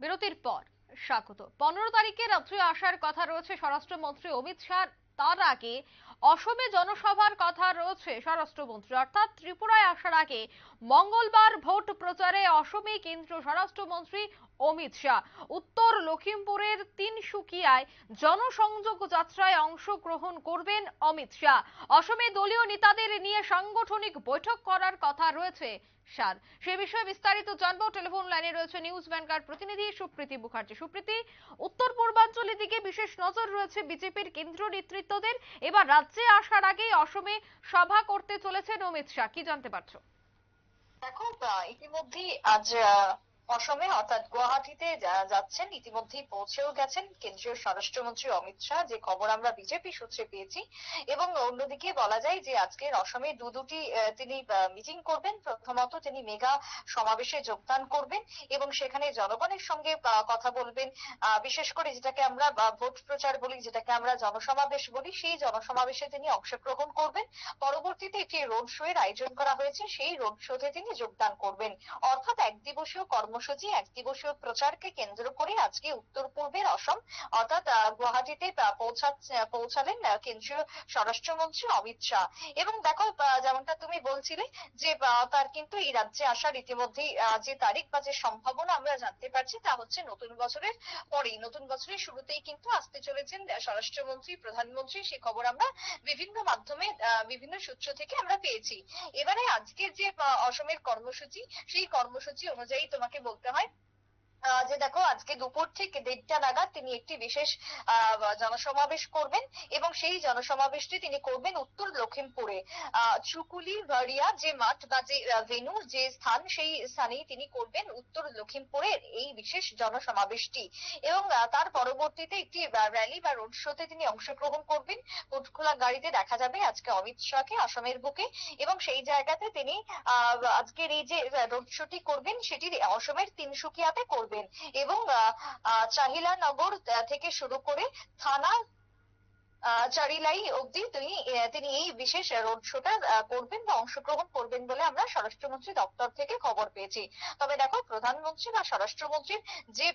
বিরতির পর। স্বাগত। পনেরো তারিখে রাত্রে আসার কথা রয়েছে স্বরাষ্ট্রমন্ত্রী অমিত শাহ। তার আগে অসমে জনসভার কথা রয়েছে স্বরাষ্ট্রমন্ত্রী। অর্থাৎ ত্রিপুরায় আসার আগে মঙ্গলবার ভোট প্রচারে অসমে কেন্দ্রীয় স্বরাষ্ট্রমন্ত্রী অমিত শাহ। উত্তর লখিমপুরের তিনসুকিয়ায় জনসংযোগ যাত্রায় অংশগ্রহণ করবেন অমিত শাহ। অসমে দলীয় নেতাদের নিয়ে সাংগঠনিক বৈঠক করার কথা রয়েছে শাহ। সে বিষয়ে বিস্তারিত জানব। টেলিফোন লাইনে রয়েছে নিউজ ব্যাংকার প্রতিনিধি সুপ্রীতি মুখার্জি। সুপ্রীতি, উত্তর পূর্বাঞ্চলের দিকে বিশেষ নজর রয়েছে বিজেপির কেন্দ্রীয় নেতৃত্বদের। এবার রাজ্যে আসার আগেই অসমে সভা করতে চলেছেন অমিত শাহ। কি জানতে পারছ? দেখো ইতিমধ্যেই আজ অসমে অর্থাৎ গুয়াহাটিতে যা- যাচ্ছেন ইতিমধ্যেই পৌঁছেও গেছেন কেন্দ্রীয় স্বরাষ্ট্রমন্ত্রী অমিত শাহ। যে খবর আমরা বিজেপি সূত্রে পেয়েছি এবং অন্যদিকে বলা যায় যে আজকের অসমে দু দুটি তিনি মিটিং করবেন। প্রথমত তিনি মেগা সমাবেশে যোগদান করবেন এবং সেখানে জনগণের সঙ্গে কথা বলবেন। বিশেষ করে যেটাকে আমরা ভোট প্রচার বলি, যেটাকে আমরা জনসমাবেশ বলি, সেই জনসমাবেশে তিনি অংশগ্রহণ করবেন। পরবর্তীতে একটি রোড শো এর আয়োজন করা হয়েছে। সেই রোড শোতে তিনি যোগদান করবেন। অর্থাৎ এক দিবসীয় কর্মসূচি এক দিবসীয় প্রচারকে কেন্দ্র করে আজকে উত্তর পূর্বের অসম, অর্থাৎ গুয়াহাটিতে পৌঁছালেন কেন্দ্রীয় স্বরাষ্ট্রমন্ত্রী অমিত শাহ। এবং দেখো যেমনটা তুমি বলছিলে যে তার কিন্তু এই রাজ্যে আসার ইতিমধ্যেই যে তারিখ বা যে সম্ভাবনা আমরা জানতে পারছি তা হচ্ছে নতুন বছরের পরেই। নতুন বছরের শুরুতেই কিন্তু আসতে চলেছেন স্বরাষ্ট্রমন্ত্রী, প্রধানমন্ত্রী, সে খবর আমরা বিভিন্ন মাধ্যমে বিভিন্ন সূত্র থেকে আমরা পেয়েছি। এবারে আজকের যে অসমের কর্মসূচি, সেই কর্মসূচি অনুযায়ী তোমাকে বলতে হয় আহ, যে দেখো, আজকে দুপুর থেকে দেড়টা নাগাদ তিনি একটি বিশেষ জনসমাবেশ করবেন এবং সেই জনসমাবেশটি তিনি করবেন উত্তর লখিমপুরে চুকুলি ভারিয়া যে মাঠ বা যে ভেনু যে স্থান, সেই স্থানেই তিনি করবেন উত্তর লখিমপুরের এই বিশেষ জনসমাবেশটি। এবং তার পরবর্তীতে একটি র্যালি বা রোড শোতে তিনি অংশগ্রহণ করবেন। কোটখোলা গাড়িতে দেখা যাবে আজকে অমিত শাহকে আসামের বুকে এবং সেই জায়গাতে তিনি আজকের এই যে রোড শোটি করবেন, সেটি অসমের তিনসুকিয়াতে করবেন। এবং আহ, আহ, চাহিলানগর থেকে শুরু করে থানা আহ, চারিলাই অবধি তিনি তিনি এই বিশেষ রোড শোটা করবেন বা অংশগ্রহণ করবেন বলে আমরা স্বরাষ্ট্রমন্ত্রী দপ্তর থেকে খবর পেয়েছি। তবে দেখো প্রধানমন্ত্রী বা স্বরাষ্ট্রমন্ত্রীর যে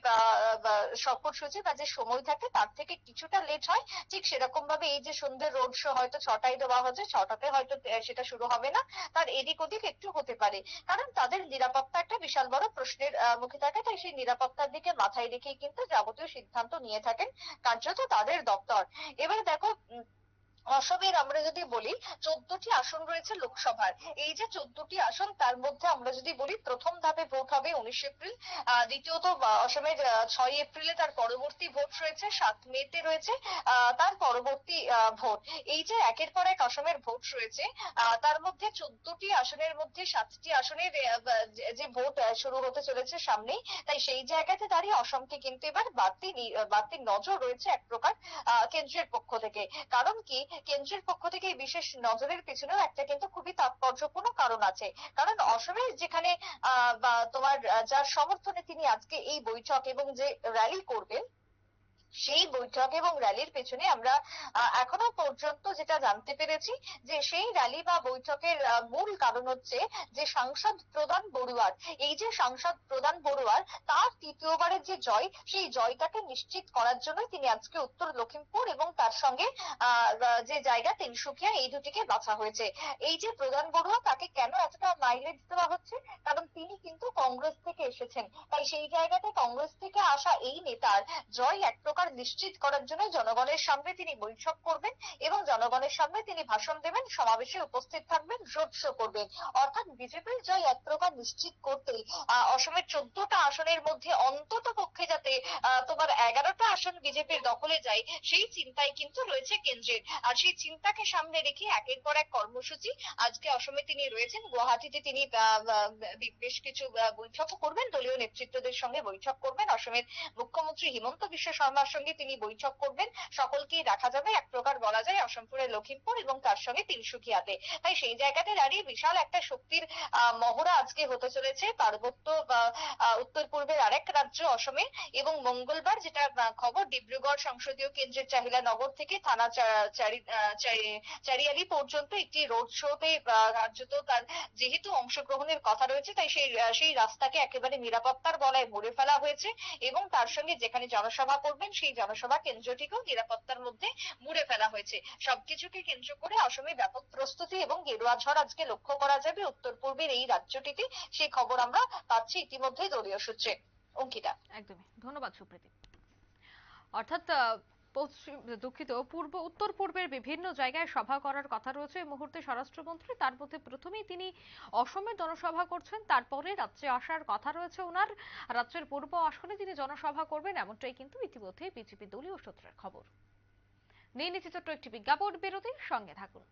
সফরসূচি বা যে সময় থাকে তার থেকে কিছুটা লেট হয়। ঠিক সেরকম ভাবে এই যে সন্ধ্যের রোড শো হয়তো ছটায় দেওয়া হচ্ছে ছটাতে হয়তো সেটা শুরু হবে না। তার এদিক ওদিক একটু হতে পারে। কারণ তাদের নিরাপত্তা একটা বিশাল বড় প্রশ্নের মুখে থাকে। তাই সেই নিরাপত্তার দিকে মাথায় রেখেই কিন্তু যাবতীয় সিদ্ধান্ত নিয়ে থাকেন কার্যত তাদের দপ্তর। এবারে দেখো অসমের আমরা যদি বলি চোদ্দটি আসন রয়েছে লোকসভার। এই যে চোদ্দটি আসন তার মধ্যে আমরা যদি বলি প্রথম ধাপে ভোট হবে উনিশ এপ্রিল আহ, দ্বিতীয়ত অসমের ছয় এপ্রিলে তার পরবর্তী ভোট রয়েছে সাত মেতে রয়েছে আহ, তার পরবর্তী আহ, ভোট। এই যে একের পর এক অসমের ভোট রয়েছে আহ, তার মধ্যে চোদ্দটি আসনের মধ্যে সাতটি আসনের যে- ভোট শুরু হতে চলেছে সামনেই তাই সেই জায়গাতে দাঁড়িয়ে অসমকে কিন্তু এবার বাড়তি বাড়তি নজর রয়েছে এক প্রকার কেন্দ্রের পক্ষ থেকে। কারণ কি কেন্দ্রের পক্ষ থেকে এই বিশেষ নজরের পিছনেও একটা কিন্তু খুবই তাৎপর্যপূর্ণ কারণ আছে। কারণ অসমে যেখানে তোমার যার সমর্থনে তিনি আজকে এই বৈঠক এবং যে র্যালি করবেন সেই বৈঠক এবং র্যালির পেছনে আমরা এখনও পর্যন্ত যেটা জানতে পেরেছি যে সেই র্যালি বা বৈঠকের মূল কারণ হচ্ছে যে সাংসদ প্রধান বড়ুয়ার, এই যে সাংসদ প্রধান বড়ুয়ার, তার তৃতীয়বারের যে জয়, সেই জয়টাকে নিশ্চিত করার জন্য তিনি আজকে উত্তর লখিমপুর এবং তার সঙ্গে যে জায়গা তিনসুকিয়া, এই দুটিকে বাছা হয়েছে। এই যে প্রধান বড়ুয়া, তাকে কেন এতটা মাইলেজ দেওয়া হচ্ছে? কারণ তিনি কিন্তু কংগ্রেস থেকে এসেছেন। তাই সেই জায়গাতে কংগ্রেস থেকে আসা এই নেতার জয় এক প্রকার নিশ্চিত করার জন্য জনগণের সামনে তিনি বৈঠক করবেন এবং জনগণের সামনে তিনি ভাষণ দেবেন, সমাবেশে উপস্থিত থাকবেন, রোড শো করবেন। অর্থাৎ বিজেপির জয় এক প্রকার নিশ্চিত করতেই অসমের চোদ্দটা আসনের মধ্যে অন্তত পক্ষে যাতে তোমার এগারোটা আসন বিজেপির দখলে যায়, সেই চিন্তায় কিন্তু রয়েছে কেন্দ্রের। আর সেই চিন্তাকে সামনে রেখে একের পর এক কর্মসূচি আজকে অসমে তিনি রয়েছেন, গুয়াহাটিতে তিনি বেশ কিছু বৈঠকও করবেন, দলীয় নেতৃত্বদের সঙ্গে বৈঠক করবেন। অসমের মুখ্যমন্ত্রী হিমন্ত বিশ্ব শর্মার সঙ্গে তিনি বৈঠক করবেন। সকলকেই দেখা যাবে, এক প্রকার বলা যায়, অসমপুরের লখিমপুর এবং তার সঙ্গে তিনসুকিয়াতে। তাই সেই জায়গাতে দাঁড়িয়ে বিশাল একটা শক্তির মহড়া আজকে হতে চলেছে। পার্বত্য উত্তর পূর্বের আরেক রাজ্য অসমে এবং মঙ্গলবার যেটা খবর, ডিব্রুগড় সংসদীয় কেন্দ্রের চাহিলা নগর থেকে থানা চারিয়ালি পর্যন্ত একটি রোড শোতে কার্যত তার যেহেতু অংশগ্রহণের কথা রয়েছে, তাই সেই সেই রাস্তাকে একেবারে নিরাপত্তার বলায় ভরে ফেলা হয়েছে এবং তার সঙ্গে যেখানে জনসভা করবেন সেই জনসভা কেন্দ্রটিকেও নিরাপত্তার মধ্যে মুড়ে ফেলা হয়েছে। সবকিছুকে কেন্দ্র করে অসমে ব্যাপক প্রস্তুতি এবং গেরুয়া ঝড় আজকে লক্ষ্য করা যাবে উত্তর পূর্বের এই রাজ্যটিতে। সেই খবর আমরা পাচ্ছি ইতিমধ্যেই দলীয় সূত্রে। অঙ্কিতা। একদমই। ধন্যবাদ সুপ্রীতি। অর্থাৎ পশ্চিম, দুঃখিত, পূর্ব, উত্তর পূর্বের বিভিন্ন জায়গায় সভা করার কথা রয়েছে। মুহূর্তে স্বরাষ্ট্রমন্ত্রী, তার মধ্যে প্রথমেই তিনি অসমের জনসভা করছেন, তারপরে রাজ্যে আসার কথা রয়েছে ওনার। রাজ্যের পূর্ব আসনে তিনি জনসভা করবেন, এমনটাই কিন্তু ইতিমধ্যে বিজেপি দলীয় সূত্রের খবর। নিয়ে নিচ্ছে ছোট্ট একটি বিজ্ঞাপন বিরতির সঙ্গে থাকুন।